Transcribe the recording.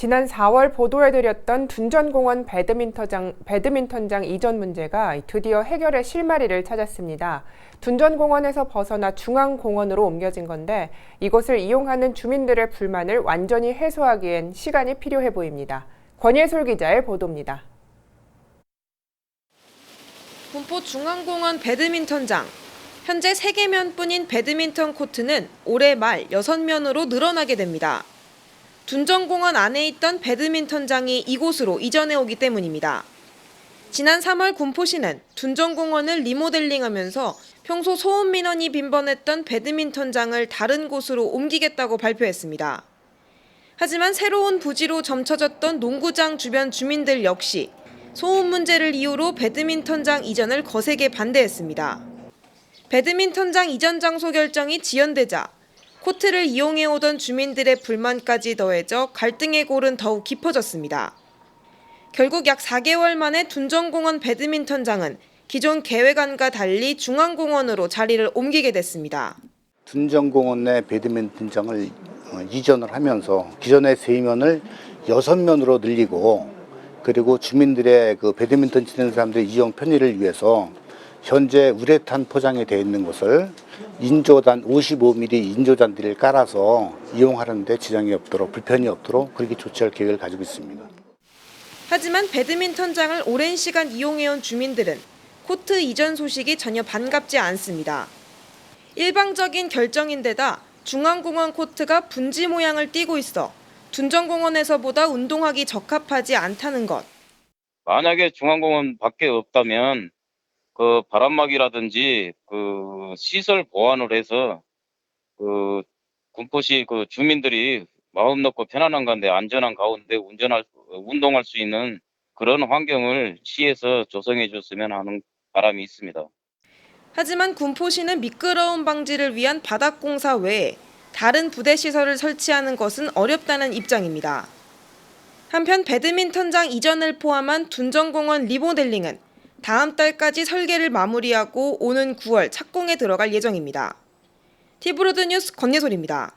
지난 4월 보도해드렸던 둔전공원 배드민턴장, 배드민턴장 이전 문제가 드디어 해결의 실마리를 찾았습니다. 둔전공원에서 벗어나 중앙공원으로 옮겨진 건데 이곳을 이용하는 주민들의 불만을 완전히 해소하기엔 시간이 필요해 보입니다. 권예솔 기자의 보도입니다. 군포 중앙공원 배드민턴장. 현재 3개면뿐인 배드민턴 코트는 올해 말 6면으로 늘어나게 됩니다. 둔전공원 안에 있던 배드민턴장이 이곳으로 이전해 오기 때문입니다. 지난 3월 군포시는 둔전공원을 리모델링하면서 평소 소음 민원이 빈번했던 배드민턴장을 다른 곳으로 옮기겠다고 발표했습니다. 하지만 새로운 부지로 점쳐졌던 농구장 주변 주민들 역시 소음 문제를 이유로 배드민턴장 이전을 거세게 반대했습니다. 배드민턴장 이전 장소 결정이 지연되자 코트를 이용해 오던 주민들의 불만까지 더해져 갈등의 골은 더욱 깊어졌습니다. 결국 약 4개월 만에 둔전공원 배드민턴장은 기존 계획안과 달리 중앙공원으로 자리를 옮기게 됐습니다. 둔전공원 내 배드민턴장을 어, 이전을 하면서 기존의 세 면을 여섯 면으로 늘리고 그리고 주민들의 그 배드민턴 치는 사람들의 이용 편의를 위해서 현재 우레탄 포장이 되어 있는 것을 인조단 55mm 인조단들을 깔아서 이용하는데 지장이 없도록 불편이 없도록 그렇게 조치할 계획을 가지고 있습니다. 하지만 배드민턴장을 오랜 시간 이용해온 주민들은 코트 이전 소식이 전혀 반갑지 않습니다. 일방적인 결정인데다 중앙공원 코트가 분지 모양을 띠고 있어 둔전공원에서보다 운동하기 적합하지 않다는 것. 만약에 중앙공원 밖에 없다면 그 바람막이라든지 그 시설 보완을 해서 그 군포시 그 주민들이 마음 놓고 편안한 가운데 안전한 가운데 운전할 운동할 수 있는 그런 환경을 시에서 조성해 줬으면 하는 바람이 있습니다. 하지만 군포시는 미끄러움 방지를 위한 바닥 공사 외에 다른 부대 시설을 설치하는 것은 어렵다는 입장입니다. 한편 배드민턴장 이전을 포함한 둔전공원 리모델링은 다음 달까지 설계를 마무리하고 오는 9월 착공에 들어갈 예정입니다. 티브로드 뉴스 권예솔입니다.